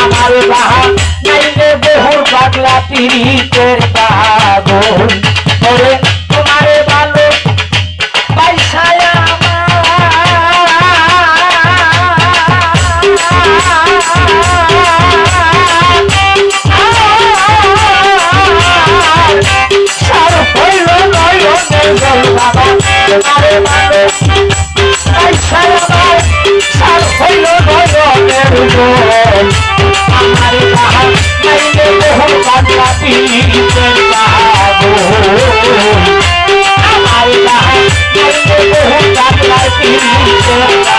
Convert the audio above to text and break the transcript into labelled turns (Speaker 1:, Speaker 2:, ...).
Speaker 1: আমার বাহা নাইলে বহু পাগলা পিড়িতের বাহা Oh,